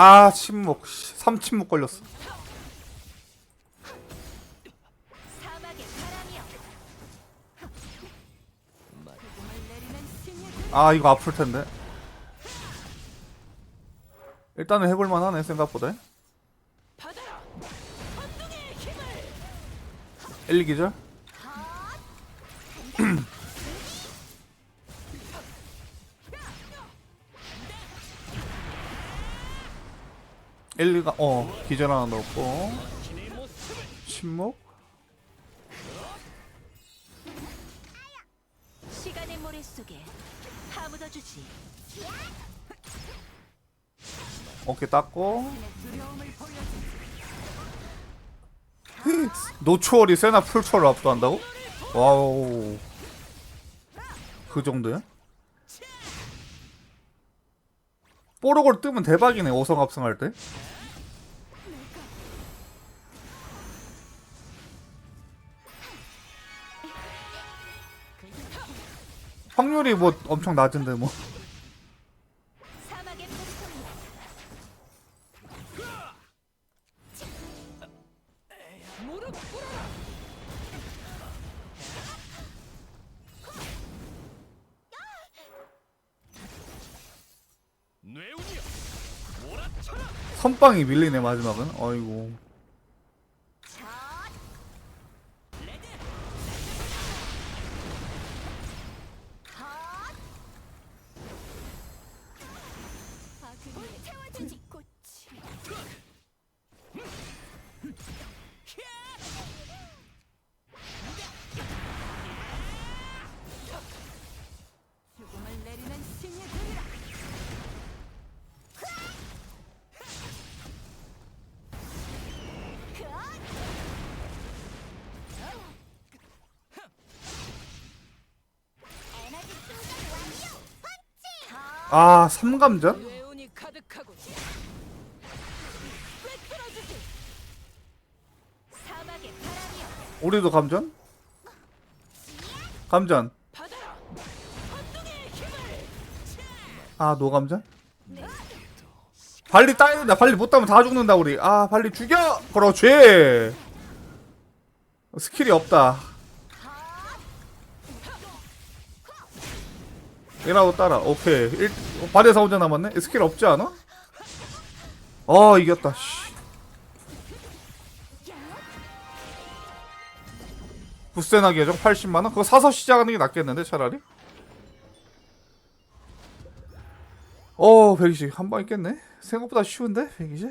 아 침묵. 3침묵 걸렸어. 아 이거 아플 텐데. 일단은 해볼만 하네 생각보다. 받아라. 혼동의 힘을. 1, 2기절 일 2가 어 기절 하나 넣었고 침묵 시간의 모래 속에 파묻어 주지. 어깨 닦고. 노초월이 세나 풀초를 압도한다고? 와우 그 정도야? 뽀록을 뜨면 대박이네 5성 합성할 때. 확률이 뭐 엄청 낮은데 뭐 선빵이 밀리네 마지막은. 어이구 아 삼감전? 뇌운이 가득하고 꿰뚫어주지 사막의 바람이여. 우리도 감전? 감전. 받아라. 혼동의 힘을 아 노감전? 발리 따야 된다. 발리 못 따면 다 죽는다 우리. 아 발리 죽여! 그렇지 스킬이 없다 얘라도 따라 오케이 일, 발에서 혼자 남았네 스킬 없지 않아? 아 이겼다 씨. 부세나 계정 80만원? 그거 사서 시작하는 게 낫겠는데 차라리? 어 120. 한 방 있겠네? 생각보다 쉬운데 120?